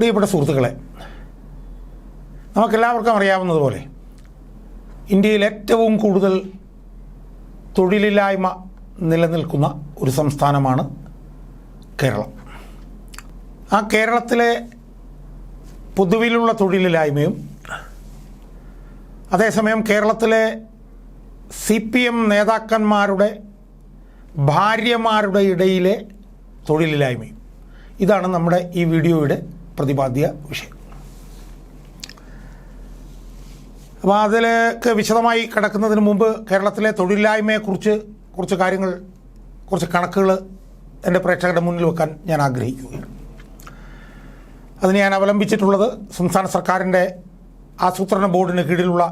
പ്രിയപ്പെട്ട സുഹൃത്തുക്കളെ നമുക്കെല്ലാവർക്കും അറിയാവുന്നതുപോലെ ഇന്ത്യയിൽ ഏറ്റവും കൂടുതൽ തൊഴിലില്ലായ്മ നിലനിൽക്കുന്ന ഒരു സംസ്ഥാനമാണ് കേരളം. ആ കേരളത്തിലെ പൊതുവിലുള്ള തൊഴിലില്ലായ്മയും അതേസമയം കേരളത്തിലെ സി പി എം നേതാക്കന്മാരുടെ ഭാര്യമാരുടെ ഇടയിലെ തൊഴിലില്ലായ്മയും. ഇതാണ് നമ്മുടെ ഈ വീഡിയോയുടെ പ്രതിപാദ്യ വിഷയം. അപ്പോൾ അതിലേക്ക് വിശദമായി കിടക്കുന്നതിന് മുമ്പ് കേരളത്തിലെ തൊഴിലില്ലായ്മയെക്കുറിച്ച് കുറച്ച് കാര്യങ്ങൾ കുറച്ച് കണക്കുകൾ എന്റെ പ്രേക്ഷകരുടെ മുന്നിൽ വെക്കാൻ ഞാൻ ആഗ്രഹിക്കുകയാണ്. അതിന് ഞാൻ അവലംബിച്ചിട്ടുള്ളത് സംസ്ഥാന സർക്കാരിന്റെ ആസൂത്രണ ബോർഡിന് കീഴിലുള്ള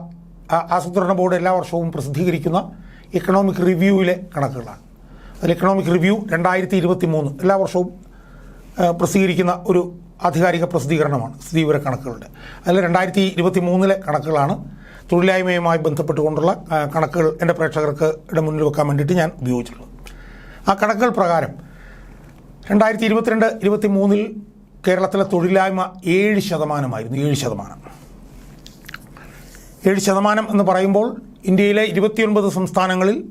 ആസൂത്രണ ബോർഡ് എല്ലാ വർഷവും പ്രസിദ്ധീകരിക്കുന്ന ഇക്കണോമിക് റിവ്യൂവിലെ കണക്കുകളാണ്. അതിൽ ഇക്കണോമിക് റിവ്യൂ രണ്ടായിരത്തി ഇരുപത്തി മൂന്ന് എല്ലാ വർഷവും പ്രസിദ്ധീകരിക്കുന്ന ഒരു ആധികാരിക പ്രസിദ്ധീകരണമാണ് സ്ഥിതിവിവര കണക്കുകളുടെ. അതിൽ രണ്ടായിരത്തി ഇരുപത്തി മൂന്നിലെ കണക്കുകളാണ് തൊഴിലില്ലായ്മയുമായി ബന്ധപ്പെട്ടുകൊണ്ടുള്ള കണക്കുകൾ എന്റെ പ്രേക്ഷകർക്ക് മുന്നിൽ വെക്കാൻ വേണ്ടിയിട്ട് ഞാൻ ഉപയോഗിച്ചിട്ടുള്ളത്. ആ കണക്കുകൾ പ്രകാരം രണ്ടായിരത്തി ഇരുപത്തിരണ്ട് ഇരുപത്തി മൂന്നിൽ കേരളത്തിലെ തൊഴിലില്ലായ്മ ഏഴ് ശതമാനമായിരുന്നു ഏഴ് ശതമാനം. ഏഴ് ശതമാനം എന്ന് പറയുമ്പോൾ ഇന്ത്യയിലെ ഇരുപത്തിയൊൻപത് സംസ്ഥാനങ്ങളിൽ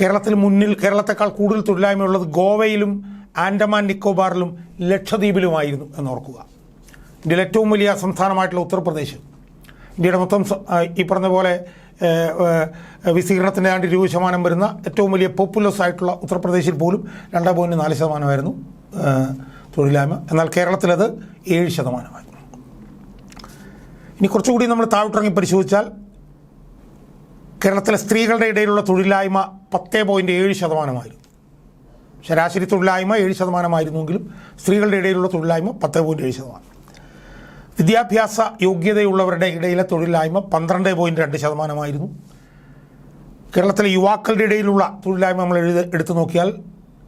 കേരളത്തിൽ മുന്നിൽ കേരളത്തെക്കാൾ കൂടുതൽ തൊഴിലില്ലായ്മയുള്ളത് ഗോവയിലും ആൻഡമാൻ നിക്കോബാറിലും ലക്ഷദ്വീപിലുമായിരുന്നു എന്നോർക്കുക. ഇന്ത്യയിലെ ഏറ്റവും വലിയ സംസ്ഥാനമായിട്ടുള്ള ഉത്തർപ്രദേശ്. ഇന്ത്യയുടെ മൊത്തം ഈ പറഞ്ഞ പോലെ വിസ്തീർണത്തിന്റെ ഏതാണ്ട് ഇരുപത് ശതമാനം വരുന്ന ഏറ്റവും വലിയ പോപ്പുലസ് ആയിട്ടുള്ള ഉത്തർപ്രദേശിൽ പോലും രണ്ട് പോയിന്റ് നാല് ശതമാനമായിരുന്നു തൊഴിലില്ലായ്മ. എന്നാൽ കേരളത്തിലത് ഏഴ് ശതമാനമായി ഇനി കുറച്ചുകൂടി നമ്മൾ താഴോട്ടിറങ്ങി പരിശോധിച്ചാൽ കേരളത്തിലെ സ്ത്രീകളുടെ ഇടയിലുള്ള തൊഴിലില്ലായ്മ പത്ത് പോയിന്റ് ഏഴ് ശതമാനമായിരുന്നു. ശരാശരി തൊഴിലായ്മ ഏഴ് ശതമാനമായിരുന്നുവെങ്കിലും സ്ത്രീകളുടെ ഇടയിലുള്ള തൊഴിലായ്മ പത്ത് പോയിന്റ് ഏഴ് ശതമാനം. വിദ്യാഭ്യാസ യോഗ്യതയുള്ളവരുടെ ഇടയിലെ തൊഴിലായ്മ പന്ത്രണ്ട് പോയിന്റ് രണ്ട് ശതമാനമായിരുന്നു. കേരളത്തിലെ യുവാക്കളുടെ ഇടയിലുള്ള തൊഴിലായ്മ നമ്മൾ എഴുത എടുത്തു നോക്കിയാൽ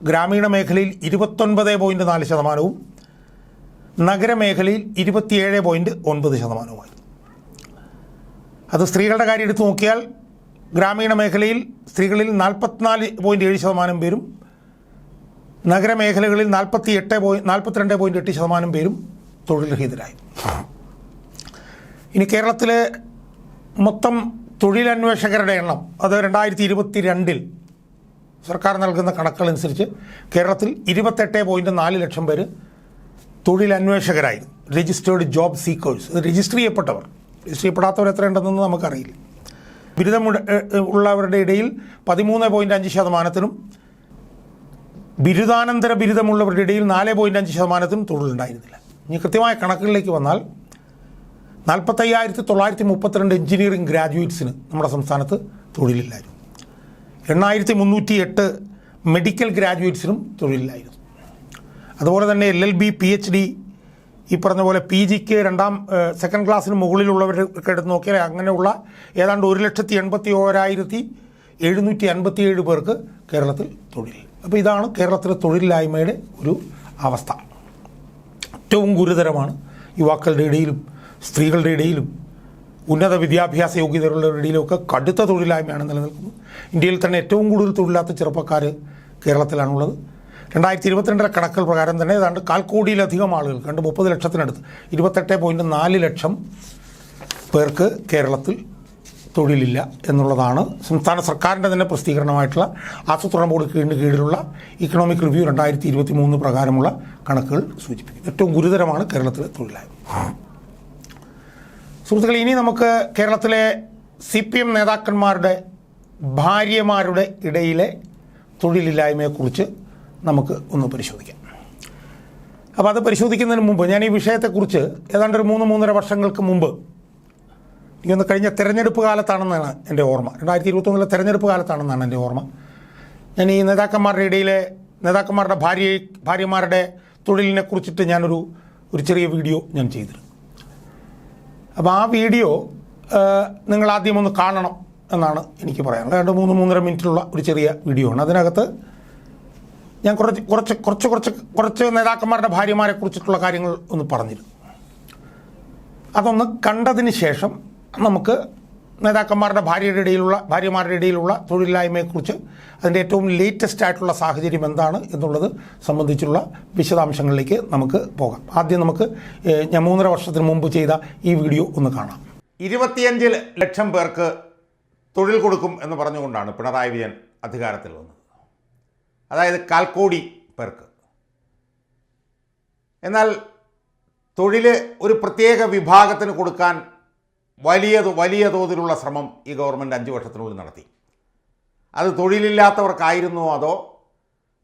ഗ്രാമീണ മേഖലയിൽ ഇരുപത്തൊൻപത് പോയിന്റ് നാല് ശതമാനവും നഗരമേഖലയിൽ ഇരുപത്തിയേഴ് പോയിന്റ് ഒൻപത് ശതമാനവുമായിരുന്നു. അത് സ്ത്രീകളുടെ കാര്യം എടുത്തു നോക്കിയാൽ ഗ്രാമീണ മേഖലയിൽ സ്ത്രീകളിൽ നാൽപ്പത്തിനാല് പോയിന്റ് ഏഴ് ശതമാനം പേരും നഗരമേഖലകളിൽ നാൽപ്പത്തി എട്ട് പോയി നാൽപ്പത്തിരണ്ട് പോയിന്റ് എട്ട് ശതമാനം പേരും തൊഴിൽരഹിതരായി. ഇനി കേരളത്തിലെ മൊത്തം തൊഴിലന്വേഷകരുടെ എണ്ണം അത് രണ്ടായിരത്തി ഇരുപത്തി രണ്ടിൽ സർക്കാർ നൽകുന്ന കണക്കുകളനുസരിച്ച് കേരളത്തിൽ ഇരുപത്തെട്ട് പോയിന്റ് നാല് ലക്ഷം പേര് തൊഴിലന്വേഷകരായിരുന്നു രജിസ്റ്റേർഡ് ജോബ് സീക്കേഴ്സ് രജിസ്റ്റർ ചെയ്യപ്പെട്ടവർ. രജിസ്റ്റർ ചെയ്യപ്പെടാത്തവർ എത്രയുണ്ടെന്ന് നമുക്കറിയില്ല. ബിരുദം ഉള്ളവരുടെ ഇടയിൽ പതിമൂന്ന് പോയിന്റ് അഞ്ച് ശതമാനത്തിനും ബിരുദാനന്തര ബിരുദമുള്ളവരുടെ ഇടയിൽ നാല് പോയിന്റ് അഞ്ച് ശതമാനത്തിനും തൊഴിലുണ്ടായിരുന്നില്ല ഇനി കൃത്യമായ കണക്കുകളിലേക്ക് വന്നാൽ നാൽപ്പത്തയ്യായിരത്തി തൊള്ളായിരത്തി മുപ്പത്തിരണ്ട് എഞ്ചിനീയറിംഗ് ഗ്രാജുവേറ്റ്സിന് നമ്മുടെ സംസ്ഥാനത്ത് തൊഴിലില്ലായിരുന്നു. എണ്ണായിരത്തി മുന്നൂറ്റി എട്ട് മെഡിക്കൽ ഗ്രാജുവേറ്റ്സിനും തൊഴിലില്ലായിരുന്നു. അതുപോലെ തന്നെ L L B P H D ഈ പറഞ്ഞ പോലെ പി ജിക്ക് രണ്ടാം സെക്കൻഡ് ക്ലാസ്സിന് മുകളിലുള്ളവരൊക്കെ എടുത്ത് നോക്കിയാൽ അങ്ങനെയുള്ള ഏതാണ്ട് ഒരു ലക്ഷത്തി എൺപത്തി ഓരായിരത്തി എഴുന്നൂറ്റി അൻപത്തിയേഴ് പേർക്ക് കേരളത്തിൽ തൊഴിൽ അപ്പോൾ ഇതാണ് കേരളത്തിലെ തൊഴിലില്ലായ്മയുടെ ഒരു അവസ്ഥ. ഏറ്റവും ഗുരുതരമാണ് യുവാക്കളുടെ ഇടയിലും സ്ത്രീകളുടെ ഇടയിലും ഉന്നത വിദ്യാഭ്യാസ യോഗ്യതകളുടെ ഇടയിലുമൊക്കെ കടുത്ത തൊഴിലില്ലായ്മയാണ് നിലനിൽക്കുന്നത്. ഇന്ത്യയിൽ തന്നെ ഏറ്റവും കൂടുതൽ തൊഴിലില്ലാത്ത ചെറുപ്പക്കാർ കേരളത്തിലാണുള്ളത്. രണ്ടായിരത്തി ഇരുപത്തിരണ്ടിലെ കണക്കുകൾ പ്രകാരം തന്നെ ഏതാണ്ട് കാൽ കോടിയിലധികം ആളുകൾ കണ്ട് മുപ്പത് ലക്ഷത്തിനടുത്ത് ഇരുപത്തെട്ട് പോയിന്റ് നാല് ലക്ഷം പേർക്ക് കേരളത്തിൽ തൊഴിലില്ല എന്നുള്ളതാണ് സംസ്ഥാന സർക്കാരിന്റെ തന്നെ പ്രസിദ്ധീകരണമായിട്ടുള്ള ആസൂത്രണ ബോർഡ് കീഴിലുള്ള ഇക്കണോമിക് റിവ്യൂ രണ്ടായിരത്തി ഇരുപത്തി മൂന്ന് പ്രകാരമുള്ള കണക്കുകൾ സൂചിപ്പിക്കുന്നു. ഏറ്റവും ഗുരുതരമാണ് കേരളത്തിലെ തൊഴിലായ്മ. സുഹൃത്തുക്കളെ ഇനി നമുക്ക് കേരളത്തിലെ സി പി എം നേതാക്കന്മാരുടെ ഭാര്യമാരുടെ ഇടയിലെ തൊഴിലില്ലായ്മയെക്കുറിച്ച് നമുക്ക് ഒന്ന് പരിശോധിക്കാം. അപ്പോൾ അത് പരിശോധിക്കുന്നതിന് മുമ്പ് ഞാൻ ഈ വിഷയത്തെക്കുറിച്ച് ഏതാണ്ട് ഒരു മൂന്ന് മൂന്നര വർഷങ്ങൾക്ക് മുമ്പ് എനിക്കൊന്ന് കഴിഞ്ഞ തെരഞ്ഞെടുപ്പ് കാലത്താണെന്നാണ് എന്റെ ഓർമ്മ. രണ്ടായിരത്തി ഇരുപത്തൊന്നിലെ തെരഞ്ഞെടുപ്പ് കാലത്താണെന്നാണ് എന്റെ ഓർമ്മ. ഞാൻ ഈ നേതാക്കന്മാരുടെ ഇടയിലെ നേതാക്കന്മാരുടെ ഭാര്യ ഭാര്യമാരുടെ തൊഴിലിനെ കുറിച്ചിട്ട് ഞാനൊരു ഒരു ചെറിയ വീഡിയോ ഞാൻ ചെയ്തിരുന്നു. അപ്പോൾ ആ വീഡിയോ നിങ്ങൾ ആദ്യം ഒന്ന് കാണണം എന്നാണ് എനിക്ക് പറയാനുള്ളത്. രണ്ട് മൂന്ന് മൂന്നര മിനിറ്റിലുള്ള ഒരു ചെറിയ വീഡിയോ ആണ്. അതിനകത്ത് ഞാൻ കുറച്ച് കുറച്ച് കുറച്ച് കുറച്ച് കുറച്ച് നേതാക്കന്മാരുടെ ഭാര്യമാരെ കുറിച്ചിട്ടുള്ള കാര്യങ്ങൾ ഒന്ന് പറഞ്ഞിരുന്നു. അതൊന്ന് കണ്ടതിന് ശേഷം നമുക്ക് നേതാക്കന്മാരുടെ ഭാര്യയുടെ ഇടയിലുള്ള ഭാര്യമാരുടെ ഇടയിലുള്ള തൊഴിലില്ലായ്മയെക്കുറിച്ച് അതിന്റെ ഏറ്റവും ലേറ്റസ്റ്റ് ആയിട്ടുള്ള സാഹചര്യം എന്താണ് എന്നുള്ളത് സംബന്ധിച്ചുള്ള വിശദാംശങ്ങളിലേക്ക് നമുക്ക് പോകാം. ആദ്യം നമുക്ക് ഞാൻ മൂന്നര വർഷത്തിന് മുമ്പ് ചെയ്ത ഈ വീഡിയോ ഒന്ന് കാണാം. ഇരുപത്തിയഞ്ച് ലക്ഷം പേർക്ക് തൊഴിൽ കൊടുക്കും എന്ന് പറഞ്ഞുകൊണ്ടാണ് പിണറായി വിജയൻ അധികാരത്തിൽ വന്നത്. അതായത് കാൽക്കോടി പേർക്ക്. എന്നാൽ തൊഴിൽ ഒരു പ്രത്യേക വിഭാഗത്തിന് കൊടുക്കാൻ വലിയ വലിയ തോതിലുള്ള ശ്രമം ഈ ഗവൺമെന്റ് അഞ്ച് വർഷത്തിനുള്ളിൽ നടത്തി. അത് തൊഴിലില്ലാത്തവർക്കായിരുന്നോ അതോ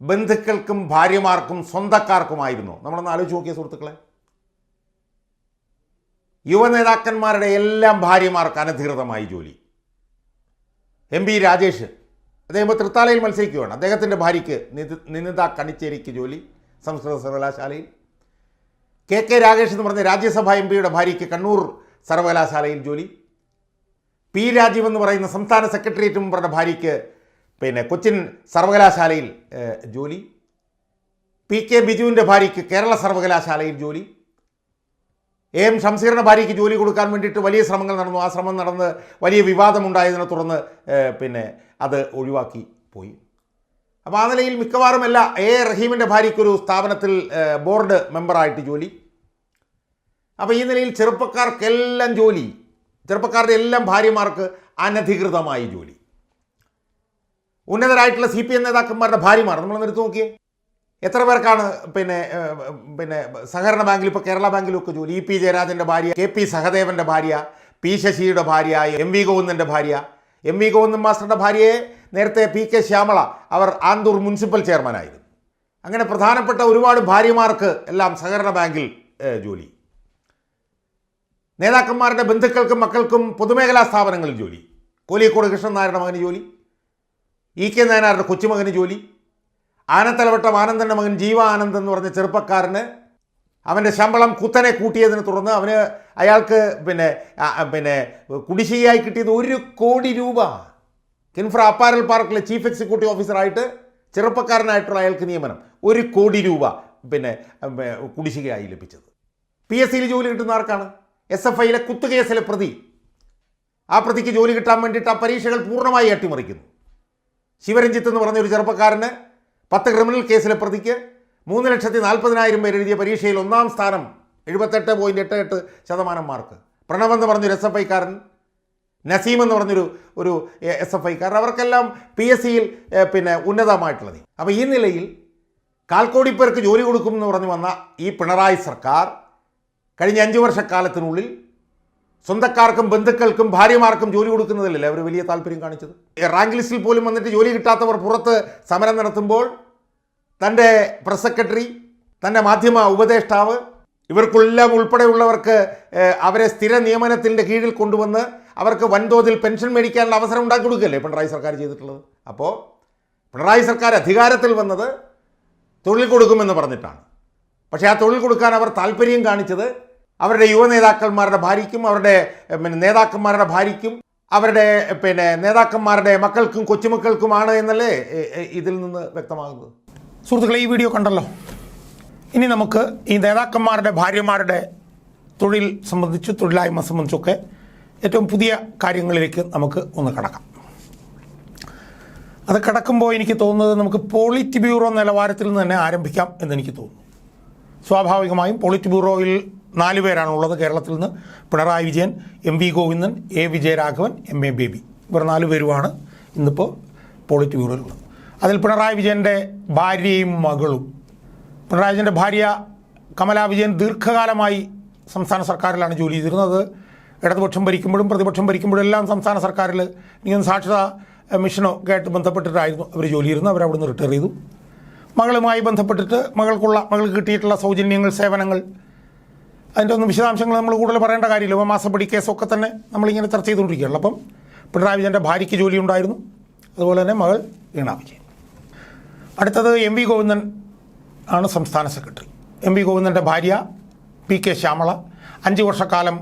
ബന്ധുക്കൾക്കും ഭാര്യമാർക്കും സ്വന്തക്കാർക്കുമായിരുന്നോ? നമ്മളൊന്ന് ആലോചിച്ച് നോക്കിയ സുഹൃത്തുക്കളെ. യുവ നേതാക്കന്മാരുടെ എല്ലാം ഭാര്യമാർക്ക് അനധികൃതമായി ജോലി. എം പി രാജേഷ് അദ്ദേഹം തൃത്താലയിൽ മത്സരിക്കുകയാണ്. അദ്ദേഹത്തിന്റെ ഭാര്യയ്ക്ക് നിതി- നിനിത കണിച്ചേരിക്ക് ജോലി സംസ്കൃത സർവകലാശാലയിൽ. കെ കെ രാകേഷ് എന്ന് പറഞ്ഞ രാജ്യസഭാ എം പിയുടെ ഭാര്യയ്ക്ക് കണ്ണൂർ സർവകലാശാലയിൽ ജോലി. പി രാജീവ് എന്ന് പറയുന്ന സംസ്ഥാന സെക്രട്ടേറിയറ്റ് മെമ്പറുടെ ഭാര്യയ്ക്ക് പിന്നെ കൊച്ചിൻ സർവകലാശാലയിൽ ജോലി. പി കെ ബിജുവിന്റെ ഭാര്യയ്ക്ക് കേരള സർവകലാശാലയിൽ ജോലി. എ എം ഷംസീറിന്റെ ഭാര്യയ്ക്ക് ജോലി കൊടുക്കാൻ വേണ്ടിയിട്ട് വലിയ ശ്രമങ്ങൾ നടന്നു. ആ ശ്രമം നടന്ന് വലിയ വിവാദമുണ്ടായതിനെ തുടർന്ന് പിന്നെ അത് ഒഴിവാക്കി പോയി. അപ്പോൾ ആ നിലയിൽ മിക്കവാറും എല്ലാ എ റഹീമിന്റെ ഭാര്യയ്ക്കൊരു സ്ഥാപനത്തിൽ ബോർഡ് മെമ്പറായിട്ട് ജോലി. അപ്പോൾ ഈ നിലയിൽ ചെറുപ്പക്കാർക്കെല്ലാം ജോലി ചെറുപ്പക്കാരുടെ എല്ലാം ഭാര്യമാർക്ക് അനധികൃതമായി ജോലി. ഉന്നതരായിട്ടുള്ള സി പി എം നേതാക്കന്മാരുടെ ഭാര്യമാർ നമ്മൾ എടുത്ത് നോക്കിയേ. എത്ര പേർക്കാണ് പിന്നെ പിന്നെ സഹകരണ ബാങ്കിൽ ഇപ്പോൾ കേരള ബാങ്കിലൊക്കെ ജോലി. ഇ പി ജയരാജന്റെ ഭാര്യ കെ പി സഹദേവന്റെ ഭാര്യ പി ശശിയുടെ ഭാര്യ എം വി ഗോവിന്ദന്റെ ഭാര്യ. എം വി ഗോവിന്ദൻ മാസ്റ്ററുടെ ഭാര്യയെ നേരത്തെ പി കെ ശ്യാമള അവർ ആന്തൂർ മുനിസിപ്പൽ ചെയർമാനായിരുന്നു. അങ്ങനെ പ്രധാനപ്പെട്ട ഒരുപാട് ഭാര്യമാർക്ക് എല്ലാം സഹകരണ ബാങ്കിൽ ജോലി. നേതാക്കന്മാരുടെ ബന്ധുക്കൾക്കും മക്കൾക്കും പൊതുമേഖലാ സ്ഥാപനങ്ങളിൽ ജോലി. കോലിക്കോട് കൃഷ്ണൻ നായരുടെ മകന് ജോലി. ഇ കെ നായനാരുടെ കൊച്ചുമകന് ജോലി. ആനത്തലവട്ടം ആനന്ദന്റെ മകൻ ജീവ ആനന്ദ് എന്ന് പറഞ്ഞ ചെറുപ്പക്കാരന് അവന്റെ ശമ്പളം കുത്തനെ കൂട്ടിയതിനെ തുടർന്ന് അവന് അയാൾക്ക് പിന്നെ പിന്നെ കുടിശ്ശികയായി കിട്ടിയത് ഒരു കോടി രൂപ. കിൻഫ്ര അപ്പാരൽ പാർക്കിലെ ചീഫ് എക്സിക്യൂട്ടീവ് ഓഫീസറായിട്ട് ചെറുപ്പക്കാരനായിട്ടുള്ള അയാൾക്ക് നിയമനം. ഒരു കോടി രൂപ പിന്നെ കുടിശ്ശികയായി ലഭിച്ചത്. പി എസ് സിയിൽ ജോലി കിട്ടുന്ന ആർക്കാണ്? എസ് എഫ് ഐയിലെ കുത്തുകേസിലെ പ്രതി. ആ പ്രതിക്ക് ജോലി കിട്ടാൻ വേണ്ടിയിട്ട് ആ പരീക്ഷകൾ പൂർണമായി അട്ടിമറിക്കുന്നു ശിവരഞ്ജിത്ത് എന്ന് പറഞ്ഞ ഒരു ചെറുപ്പക്കാരന് പത്ത് ക്രിമിനൽ കേസിലെ പ്രതിക്ക് മൂന്ന് ലക്ഷത്തി നാൽപ്പതിനായിരം പേര് എഴുതിയ പരീക്ഷയിൽ ഒന്നാം സ്ഥാനം എഴുപത്തെട്ട് പോയിന്റ് എട്ട് എട്ട് ശതമാനം മാർക്ക്. പ്രണവ് എന്ന് പറഞ്ഞൊരു എസ് എഫ് ഐക്കാരൻ നസീം എന്ന് പറഞ്ഞൊരു ഒരു എസ് എഫ് ഐക്കാരൻ അവർക്കെല്ലാം പി എസ് സിയിൽ പിന്നെ ഉന്നതമായിട്ടുള്ളത്. അപ്പോൾ ഈ നിലയിൽ കാൽക്കോടി പേർക്ക് ജോലി കൊടുക്കുമെന്ന് പറഞ്ഞു വന്ന ഈ പിണറായി സർക്കാർ കഴിഞ്ഞ അഞ്ച് വർഷക്കാലത്തിനുള്ളിൽ സ്വന്തക്കാർക്കും ബന്ധുക്കൾക്കും ഭാര്യമാർക്കും ജോലി കൊടുക്കുന്നതിലല്ലേ അവർ വലിയ താല്പര്യം കാണിച്ചത്? റാങ്ക് ലിസ്റ്റിൽ പോലും വന്നിട്ട് ജോലി കിട്ടാത്തവർ പുറത്ത് സമരം നടത്തുമ്പോൾ തന്റെ പ്രസ് സെക്രട്ടറി തന്റെ മാധ്യമ ഉപദേഷ്ടാവ് ഇവർക്കെല്ലാം ഉൾപ്പെടെയുള്ളവർക്ക് അവരെ സ്ഥിര നിയമനത്തിന്റെ കീഴിൽ കൊണ്ടുവന്ന് അവർക്ക് വൻതോതിൽ പെൻഷൻ മേടിക്കാനുള്ള അവസരം ഉണ്ടാക്കി കൊടുക്കുകയല്ലേ പിണറായി സർക്കാർ ചെയ്തിട്ടുള്ളത്? അപ്പോൾ പിണറായി സർക്കാർ അധികാരത്തിൽ വന്നത് തൊഴിൽ കൊടുക്കുമെന്ന് പറഞ്ഞിട്ടാണ്. പക്ഷേ ആ തൊഴിൽ കൊടുക്കാൻ അവർ താല്പര്യം കാണിച്ചത് അവരുടെ യുവ നേതാക്കന്മാരുടെ ഭാര്യയ്ക്കും അവരുടെ പിന്നെ നേതാക്കന്മാരുടെ ഭാര്യയ്ക്കും അവരുടെ പിന്നെ നേതാക്കന്മാരുടെ മക്കൾക്കും കൊച്ചുമക്കൾക്കുമാണ് എന്നല്ലേ ഇതിൽ നിന്ന് വ്യക്തമാകുന്നത്? സുഹൃത്തുക്കളെ ഈ വീഡിയോ കണ്ടല്ലോ. ഇനി നമുക്ക് ഈ നേതാക്കന്മാരുടെ ഭാര്യമാരുടെ തൊഴിൽ സംബന്ധിച്ച് തൊഴിലായ്മ സംബന്ധിച്ചൊക്കെ ഏറ്റവും പുതിയ കാര്യങ്ങളിലേക്ക് നമുക്ക് ഒന്ന് കടക്കാം. അത് കടക്കുമ്പോൾ എനിക്ക് തോന്നുന്നത് നമുക്ക് പോളിറ്റ് ബ്യൂറോ നിലവാരത്തിൽ നിന്ന് തന്നെ ആരംഭിക്കാം എന്നെനിക്ക് തോന്നുന്നു. സ്വാഭാവികമായും പോളിറ്റ് ബ്യൂറോയിൽ നാല് പേരാണുള്ളത് കേരളത്തിൽ നിന്ന്. Pinarayi Vijayan M V Govindan A Vijayaraghavan M A Baby. ഇവർ നാല് പേരുമാണ് ഇന്നിപ്പോൾ പോളിറ്റ് ബ്യൂറോയിലുള്ളത് അതിൽ പിണറായി വിജയന്റെ ഭാര്യയും മകളും. പിണറായി വിജയന്റെ ഭാര്യ കമലാ വിജയൻ ദീർഘകാലമായി സംസ്ഥാന സർക്കാരിലാണ് ജോലി ചെയ്തിരുന്നത്. ഇടതുപക്ഷം ഭരിക്കുമ്പോഴും പ്രതിപക്ഷം ഭരിക്കുമ്പോഴും എല്ലാം സംസ്ഥാന സർക്കാരിൽ എനിക്ക് സാക്ഷരതാ മിഷനോ ആയിട്ട് ബന്ധപ്പെട്ടിട്ടായിരുന്നു അവർ ജോലി ചെയ്യുന്നത് അവർ നിന്ന് റിട്ടയർ ചെയ്തു. മകളുമായി ബന്ധപ്പെട്ടിട്ട് മകൾക്കുള്ള മകൾക്ക് കിട്ടിയിട്ടുള്ള സൗജന്യങ്ങൾ സേവനങ്ങൾ അതിന്റെ ഒന്നും വിശദാംശങ്ങൾ നമ്മൾ കൂടുതൽ പറയേണ്ട കാര്യമില്ല. ഇപ്പോൾ മാസപ്പടി കേസൊക്കെ തന്നെ നമ്മളിങ്ങനെ ചർച്ച ചെയ്തുകൊണ്ടിരിക്കുകയാണ്. അപ്പം പിണറായി വിജയന്റെ ഭാര്യയ്ക്ക് ജോലി ഉണ്ടായിരുന്നു അതുപോലെ തന്നെ മകൾ വീണ വിജയൻ. അടുത്തത് എം വി ഗോവിന്ദൻ ആണ് സംസ്ഥാന സെക്രട്ടറി. എം വി ഗോവിന്ദന്റെ ഭാര്യ പി കെ ശ്യാമള. അഞ്ച് വർഷക്കാലം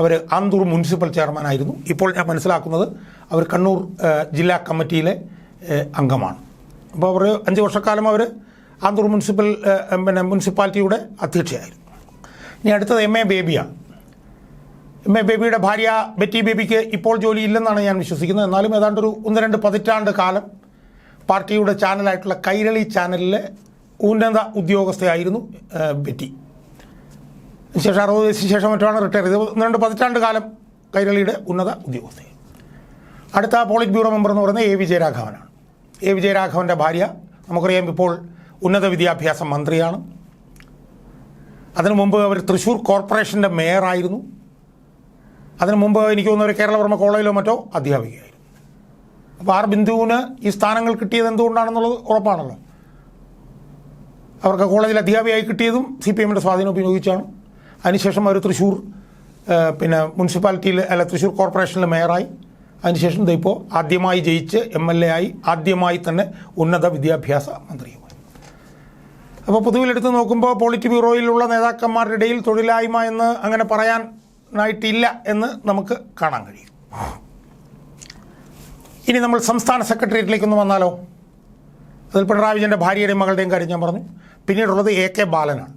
അവർ ആന്തൂർ മുനിസിപ്പൽ ചെയർമാനായിരുന്നു ഇപ്പോൾ ഞാൻ മനസ്സിലാക്കുന്നത് അവർ കണ്ണൂർ ജില്ലാ കമ്മിറ്റിയിലെ അംഗമാണ്. അപ്പോൾ അവർ അഞ്ച് വർഷക്കാലം അവർ ആന്തൂർ മുനിസിപ്പൽ പിന്നെ മുനിസിപ്പാലിറ്റിയുടെ അധ്യക്ഷയായിരുന്നു. ഇനി അടുത്തത് എം എ ബേബിയാണ് എം എ ബേബിയുടെ ഭാര്യ ബെറ്റി ബേബിക്ക് ഇപ്പോൾ ജോലി ഇല്ലെന്നാണ് ഞാൻ വിശ്വസിക്കുന്നത്. എന്നാലും ഏതാണ്ട് ഒരു ഒന്ന് രണ്ട് പതിറ്റാണ്ട് കാലം പാർട്ടിയുടെ ചാനലായിട്ടുള്ള കൈരളി ചാനലിലെ ഉന്നത ഉദ്യോഗസ്ഥയായിരുന്നു ബെറ്റി. ശേഷം അറുപത് വയസ്സിന് ശേഷം മറ്റുമാണ് റിട്ടയർ ചെയ്തത്. ഒന്ന് രണ്ട് പതിറ്റാണ്ട് കാലം കൈരളിയുടെ ഉന്നത ഉദ്യോഗസ്ഥ അടുത്ത പോളിറ്റ് ബ്യൂറോ മെമ്പർ എന്ന് പറയുന്നത് എ വിജയരാഘവനാണ്. എ വിജയരാഘവന്റെ ഭാര്യ നമുക്കറിയാം ഇപ്പോൾ ഉന്നത വിദ്യാഭ്യാസ മന്ത്രിയാണ്. അതിനു മുമ്പ് അവർ തൃശ്ശൂർ കോർപ്പറേഷന്റെ മേയറായിരുന്നു. അതിനു മുമ്പ് എനിക്ക് തോന്നുന്നു ഒരു കേരളവർമ്മ കോളേജിലോ മറ്റോ അധ്യാപികയായിരുന്നു. അപ്പോൾ ആർ ബിന്ദുവിന് ഈ സ്ഥാനങ്ങൾ കിട്ടിയത് എന്തുകൊണ്ടാണെന്നുള്ളത് ഉറപ്പാണല്ലോ. അവർക്ക് കോളേജിൽ അധ്യാപികയായി കിട്ടിയതും സി പി എമ്മിന്റെ സ്വാധീനം ഉപയോഗിച്ചാണ്. അതിനുശേഷം അവർ തൃശ്ശൂർ പിന്നെ മുനിസിപ്പാലിറ്റിയിൽ അല്ല തൃശ്ശൂർ കോർപ്പറേഷനിൽ മേയറായി. അതിനുശേഷം ഇതിപ്പോൾ ആദ്യമായി ജയിച്ച് എം എൽ എ ആയി ആദ്യമായി തന്നെ ഉന്നത വിദ്യാഭ്യാസ മന്ത്രിയുമായി. അപ്പോൾ പൊതുവിലെടുത്ത് നോക്കുമ്പോൾ പോളിറ്റ് ബ്യൂറോയിലുള്ള നേതാക്കന്മാരുടെ ഇടയിൽ തൊഴിലായ്മ എന്ന് അങ്ങനെ പറയാനായിട്ടില്ല എന്ന് നമുക്ക് കാണാൻ കഴിയും. ഇനി നമ്മൾ സംസ്ഥാന സെക്രട്ടേറിയറ്റിലേക്കൊന്ന് വന്നാലോ? അതിൽ പിണറായി വിജയന്റെ ഭാര്യയുടെയും മകളുടെയും കാര്യം ഞാൻ പറഞ്ഞു. പിന്നീടുള്ളത് എ കെ ബാലനാണ്.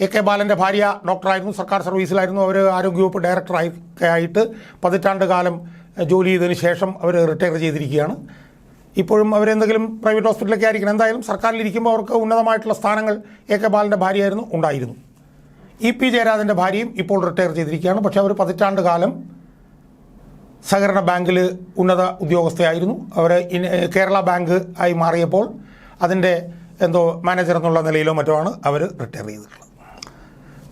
എ കെ ബാലന്റെ ഭാര്യ ഡോക്ടറായിരുന്നു സർക്കാർ സർവീസിലായിരുന്നു. അവർ ആരോഗ്യവകുപ്പ് ഡയറക്ടറായി ആയിട്ട് പതിറ്റാണ്ട് കാലം ജോലി ചെയ്തതിന് ശേഷം അവർ റിട്ടയർ ചെയ്തിരിക്കുകയാണ്. ഇപ്പോഴും അവരെന്തെങ്കിലും പ്രൈവറ്റ് ഹോസ്പിറ്റലൊക്കെ ആയിരിക്കണം. എന്തായാലും സർക്കാരിലിരിക്കുമ്പോൾ അവർക്ക് ഉന്നതമായിട്ടുള്ള സ്ഥാനങ്ങൾ എ കെ ബാലന്റെ ഭാര്യയായിരുന്നു ഉണ്ടായിരുന്നു. ഇ പി ജയരാജന്റെ ഭാര്യയും ഇപ്പോൾ റിട്ടയർ ചെയ്തിരിക്കുകയാണ്. പക്ഷെ അവർ പതിറ്റാണ്ട് കാലം സഹകരണ ബാങ്കിൽ ഉന്നത ഉദ്യോഗസ്ഥയായിരുന്നു. അവർ കേരള ബാങ്ക് ആയി മാറിയപ്പോൾ അതിന്റെ എന്തോ മാനേജർ എന്നുള്ള നിലയിലോ മറ്റോ ആണ് അവർ റിട്ടയർ ചെയ്തിട്ടുള്ളത്.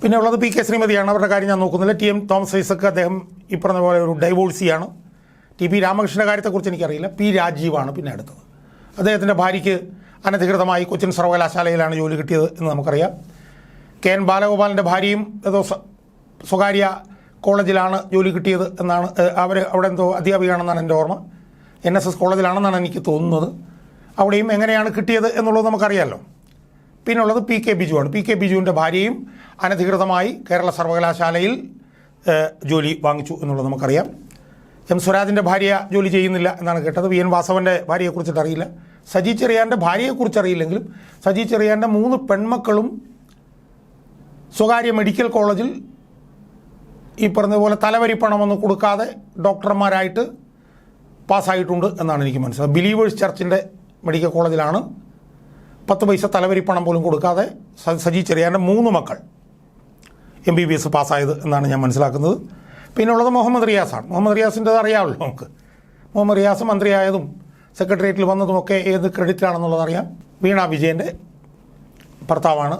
പിന്നെ ഉള്ളത് പി കെ ശ്രീമതിയാണ്. അവരുടെ കാര്യം ഞാൻ നോക്കുന്നില്ല. ടി എം തോമസ് ഐസക്ക് അദ്ദേഹം ഈ പറഞ്ഞ പോലെ ഒരു ഡൈവോഴ്സിയാണ്. ടി പി രാമകൃഷ്ണന്റെ കാര്യത്തെക്കുറിച്ച് എനിക്കറിയില്ല. പി രാജീവാണ് പിന്നെ അടുത്തത്. അദ്ദേഹത്തിന്റെ ഭാര്യയ്ക്ക് അനധികൃതമായി കൊച്ചിൻ സർവകലാശാലയിലാണ് ജോലി കിട്ടിയത് എന്ന് നമുക്കറിയാം. കെ എൻ ബാലഗോപാലിന്റെ ഭാര്യയും ഏതോ സ്വകാര്യ കോളേജിലാണ് ജോലി കിട്ടിയത് എന്നാണ് അവർ അവിടെ എന്തോ അധ്യാപികയാണെന്നാണ് എന്റെ ഓർമ്മ. എൻ എസ് എസ് കോളേജിലാണെന്നാണ് എനിക്ക് തോന്നുന്നത്. അവിടെയും എങ്ങനെയാണ് കിട്ടിയത് എന്നുള്ളത് നമുക്കറിയാമല്ലോ പിന്നെ ഉള്ളത് പി കെ ബിജുവാണ് പി കെ ബിജുവിന്റെ ഭാര്യയും അനധികൃതമായി കേരള സർവകലാശാലയിൽ ജോലി വാങ്ങിച്ചു എന്നുള്ളത് നമുക്കറിയാം. എം സ്വരാജിന്റെ ഭാര്യ ജോലി ചെയ്യുന്നില്ല എന്നാണ് കേട്ടത്. വി എൻ വാസവന്റെ ഭാര്യയെക്കുറിച്ചിട്ട് അറിയില്ല. സജി ചെറിയാന്റെ ഭാര്യയെക്കുറിച്ച് അറിയില്ലെങ്കിലും സജി ചെറിയാന്റെ മൂന്ന് പെൺമക്കളും സ്വകാര്യ മെഡിക്കൽ കോളേജിൽ ഈ പറഞ്ഞതുപോലെ തലവരി പണമൊന്നും കൊടുക്കാതെ ഡോക്ടർമാരായിട്ട് പാസ്സായിട്ടുണ്ട് എന്നാണ് എനിക്ക് മനസ്സിലായത് ബിലീവേഴ്സ് ചർച്ചിന്റെ മെഡിക്കൽ കോളേജിലാണ് പത്ത് പൈസ തലവരി പണം പോലും കൊടുക്കാതെ സജി ചെറിയാന്റെ മൂന്ന് മക്കൾ എം ബി ബി എസ് പാസ്സായത് എന്നാണ് ഞാൻ മനസ്സിലാക്കുന്നത്. പിന്നെ ഉള്ളത് മുഹമ്മദ് റിയാസാണ്. മുഹമ്മദ് റിയാസിന്റെ അറിയാമല്ലോ നമുക്ക്. മുഹമ്മദ് റിയാസ് മന്ത്രിയായതും സെക്രട്ടേറിയറ്റിൽ വന്നതുമൊക്കെ ഏത് ക്രെഡിറ്റിലാണെന്നുള്ളത് അറിയാം. വീണ വിജയന്റെ ഭർത്താവാണ്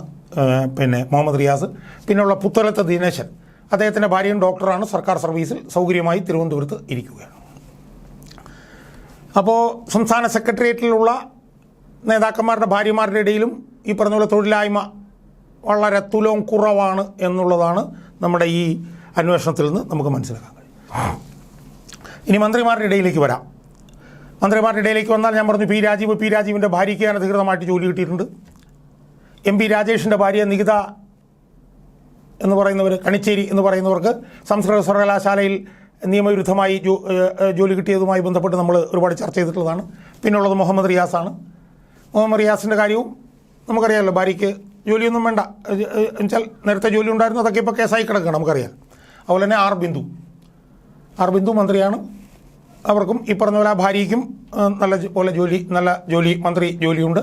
പിന്നെ മുഹമ്മദ് റിയാസ്. പിന്നെയുള്ള പുത്തലത്ത് ദിനേശൻ. അദ്ദേഹത്തിന്റെ ഭാര്യയും ഡോക്ടറാണ്. സർക്കാർ സർവീസിൽ സൗകര്യമായി തിരുവനന്തപുരത്ത് ഇരിക്കുകയാണ്. അപ്പോൾ സംസ്ഥാന സെക്രട്ടേറിയറ്റിലുള്ള നേതാക്കന്മാരുടെ ഭാര്യമാരുടെ ഇടയിലും ഈ പറഞ്ഞ പോലെ തൊഴിലായ്മ വളരെ തുലവും കുറവാണ് എന്നുള്ളതാണ് നമ്മുടെ ഈ അന്വേഷണത്തിൽ നിന്ന് നമുക്ക് മനസ്സിലാക്കാൻ കഴിയും. ഇനി മന്ത്രിമാരുടെ ഇടയിലേക്ക് വരാം. മന്ത്രിമാരുടെ ഇടയിലേക്ക് വന്നാൽ ഞാൻ പറഞ്ഞു പി രാജീവ് പി രാജീവിന്റെ ഭാര്യയ്ക്ക് അനധികൃതമായിട്ട് ജോലി കിട്ടിയിട്ടുണ്ട്. എം പി രാജേഷിന്റെ ഭാര്യ നികിത എന്ന് പറയുന്നവർ കണിച്ചേരി എന്ന് പറയുന്നവർക്ക് സംസ്കൃത സർവകലാശാലയിൽ നിയമവിരുദ്ധമായി ജോലി കിട്ടിയതുമായി ബന്ധപ്പെട്ട് നമ്മൾ ഒരുപാട് ചർച്ച ചെയ്തിട്ടുള്ളതാണ്. പിന്നുള്ളത് മുഹമ്മദ് റിയാസാണ്. മുഹമ്മദ് റിയാസിന്റെ കാര്യവും നമുക്കറിയാമല്ലോ ഭാര്യയ്ക്ക് ജോലിയൊന്നും വേണ്ട. എന്നുവെച്ചാൽ നേരത്തെ ജോലി ഉണ്ടായിരുന്നു അതൊക്കെ ഇപ്പോൾ കേസായി കിടക്കുക നമുക്കറിയാം അതുപോലെ തന്നെ ആർ ബിന്ദു. ആർ ബിന്ദു മന്ത്രിയാണ്. അവർക്കും ഈ പറഞ്ഞ പോലെ ആ ഭാര്യയ്ക്കും നല്ല പോലെ ജോലി നല്ല ജോലി മന്ത്രി ജോലിയുണ്ട്.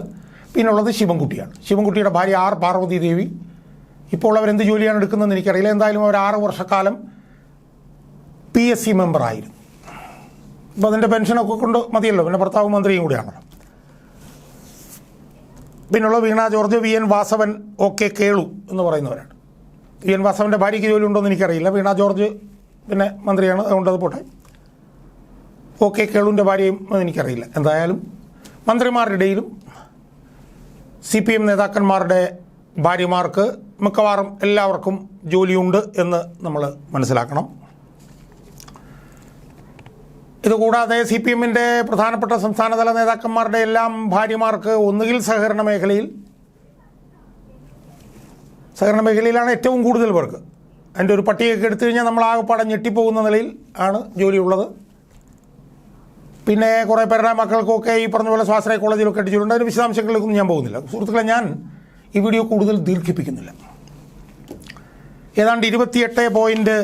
പിന്നെ ഉള്ളത് ശിവൻകുട്ടിയാണ്. ശിവൻകുട്ടിയുടെ ഭാര്യ ആർ പാർവതി ദേവി. ഇപ്പോൾ അവരെന്ത് ജോലിയാണ് എടുക്കുന്നതെന്ന് എനിക്കറിയില്ല. എന്തായാലും അവർ ആറ് വർഷക്കാലം പി എസ് സി മെമ്പറായിരുന്നു അപ്പോൾ അതിന്റെ പെൻഷനൊക്കെ കൊണ്ട് മതിയല്ലോ. പിന്നെ ഭർത്താവ് മന്ത്രിയും കൂടിയാണല്ലോ പിന്നുള്ള Veena George V N Vasavan O K Kelu എന്ന് പറയുന്നവരാണ്. എൻ വാസവന്റെ ഭാര്യയ്ക്ക് ജോലി ഉണ്ടോ എന്ന് എനിക്കറിയില്ല. വീണ ജോർജ് പിന്നെ മന്ത്രിയാണ്. അതുകൊണ്ട് അത് പോട്ടെ. ഒ കെ കേളുവിന്റെ ഭാര്യയും എനിക്കറിയില്ല. എന്തായാലും മന്ത്രിമാരുടെ ഇടയിലും സി പി എം നേതാക്കന്മാരുടെ ഭാര്യമാർക്ക് മിക്കവാറും എല്ലാവർക്കും ജോലിയുണ്ട് എന്ന് നമ്മൾ മനസ്സിലാക്കണം. ഇതുകൂടാതെ സി പി എമ്മിന്റെ പ്രധാനപ്പെട്ട സംസ്ഥാനതല നേതാക്കന്മാരുടെ എല്ലാം ഭാര്യമാർക്ക് ഒന്നുകിൽ സഹകരണ മേഖലയിൽ സഹകരണ മേഖലയിലാണ് ഏറ്റവും കൂടുതൽ പേർക്ക് അതിന്റെ ഒരു പട്ടികയൊക്കെ എടുത്തു കഴിഞ്ഞാൽ നമ്മൾ ആകെപ്പാടെ ഞെട്ടിപ്പോകുന്ന നിലയിൽ ആണ് ജോലിയുള്ളത്. പിന്നെ കുറേ പേരുടെ മക്കൾക്കൊക്കെ ഈ പറഞ്ഞ പോലെ സ്വാശ്രയ കോളേജിലൊക്കെ അടിച്ചിട്ടുണ്ട്. അതിന് വിശദാംശങ്ങളിലേക്കൊന്നും ഞാൻ പോകുന്നില്ല. സുഹൃത്തുക്കളെ ഞാൻ ഈ വീഡിയോ കൂടുതൽ ദീർഘിപ്പിക്കുന്നില്ല. ഏതാണ്ട് ഇരുപത്തിയെട്ട് പോയിന്റ്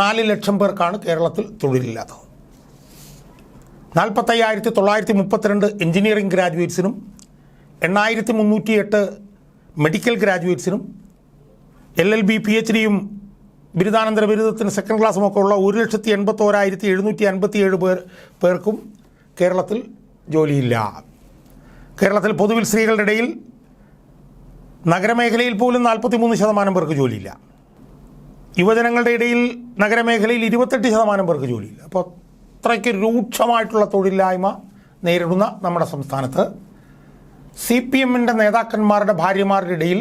നാല് ലക്ഷം പേർക്കാണ് കേരളത്തിൽ തൊഴിലില്ലാത്തത്. നാൽപ്പത്തയ്യായിരത്തി തൊള്ളായിരത്തി മുപ്പത്തിരണ്ട് എഞ്ചിനീയറിംഗ് ഗ്രാജുവേറ്റ്സിനും എണ്ണായിരത്തി മുന്നൂറ്റി എട്ട് medical ഗ്രാജുവേറ്റ്സിനും L L B P H ഡിയും ബിരുദാനന്തര ബിരുദത്തിന് സെക്കൻഡ് ക്ലാസ്സും ഒക്കെ ഉള്ള ഒരു ലക്ഷത്തി എൺപത്തോരായിരത്തി എഴുന്നൂറ്റി അൻപത്തി ഏഴ് പേർ പേർക്കും കേരളത്തിൽ ജോലിയില്ല. കേരളത്തിൽ പൊതുവിൽ സ്ത്രീകളുടെ ഇടയിൽ നഗരമേഖലയിൽ പോലും നാൽപ്പത്തി മൂന്ന് ശതമാനം പേർക്ക് ജോലിയില്ല. യുവജനങ്ങളുടെ ഇടയിൽ നഗരമേഖലയിൽ ഇരുപത്തെട്ട് ശതമാനം പേർക്ക് ജോലിയില്ല. അപ്പോൾ അത്രയ്ക്ക് രൂക്ഷമായിട്ടുള്ള തൊഴിലില്ലായ്മ നേരിടുന്ന നമ്മുടെ സംസ്ഥാനത്ത് സി പി എമ്മിന്റെ നേതാക്കന്മാരുടെ ഭാര്യമാരുടെ ഇടയിൽ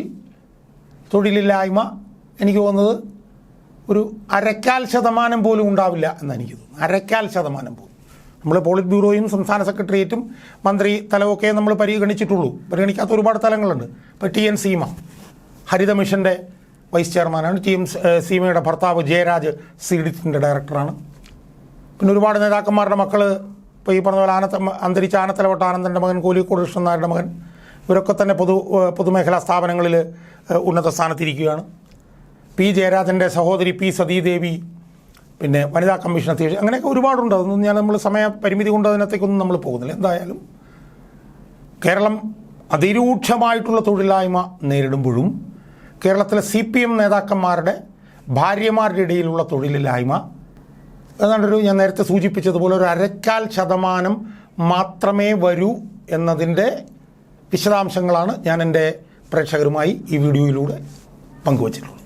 തൊഴിലില്ലായ്മ എനിക്ക് തോന്നുന്നത് ഒരു അരക്കാൽ ശതമാനം പോലും ഉണ്ടാവില്ല എന്ന് എനിക്ക് തോന്നുന്നു. അരക്കാൽ ശതമാനം പോലും. നമ്മൾ പോളിറ്റ് ബ്യൂറോയും സംസ്ഥാന സെക്രട്ടേറിയറ്റും മന്ത്രി തലമൊക്കെ നമ്മൾ പരിഗണിച്ചിട്ടുള്ളൂ. പരിഗണിക്കാത്ത ഒരുപാട് തലങ്ങളുണ്ട്. ഇപ്പോൾ ടി എൻ സീമ ഹരിത മിഷന്റെ വൈസ് ചെയർമാനാണ്. ടി എം സീമയുടെ ഭർത്താവ് ജയരാജ് സീഡിറ്റിന്റെ ഡയറക്ടറാണ്. പിന്നെ ഒരുപാട് നേതാക്കന്മാരുടെ മക്കൾ ഇപ്പോൾ ഈ പറഞ്ഞ പോലെ ആനത്ത അന്തരിച്ച ആനത്തലവട്ട ആനന്ദന്റെ മകൻ കോലിക്കോട് കൃഷ്ണൻ നായരുടെ മകൻ ഇവരൊക്കെ തന്നെ പൊതു പൊതുമേഖലാ സ്ഥാപനങ്ങളിൽ ഉന്നത സ്ഥാനത്തിരിക്കുകയാണ്. പി. ജയരാജന്റെ സഹോദരി പി. സതീദേവി പിന്നെ വനിതാ കമ്മീഷൻ അധ്യക്ഷൻ അങ്ങനെയൊക്കെ ഒരുപാടുണ്ട്. അതൊന്നും ഞാൻ നമ്മൾ സമയ പരിമിതി കൊണ്ട് അതിനകത്തേക്കൊന്നും നമ്മൾ പോകുന്നില്ല. എന്തായാലും കേരളം അതിരൂക്ഷമായിട്ടുള്ള തൊഴിലില്ലായ്മ നേരിടുമ്പോഴും കേരളത്തിലെ സി പി എം നേതാക്കന്മാരുടെ ഭാര്യമാരുടെ ഇടയിലുള്ള തൊഴിലില്ലായ്മ ഏതാണ്ടൊരു ഞാൻ നേരത്തെ സൂചിപ്പിച്ചതുപോലെ ഒരു അരക്കാൽ ശതമാനം മാത്രമേ വരൂ എന്നതിന്റെ വിശദാംശങ്ങളാണ് ഞാൻ എന്റെ പ്രേക്ഷകരുമായി ഈ വീഡിയോയിലൂടെ പങ്കുവച്ചിട്ടുള്ളത്.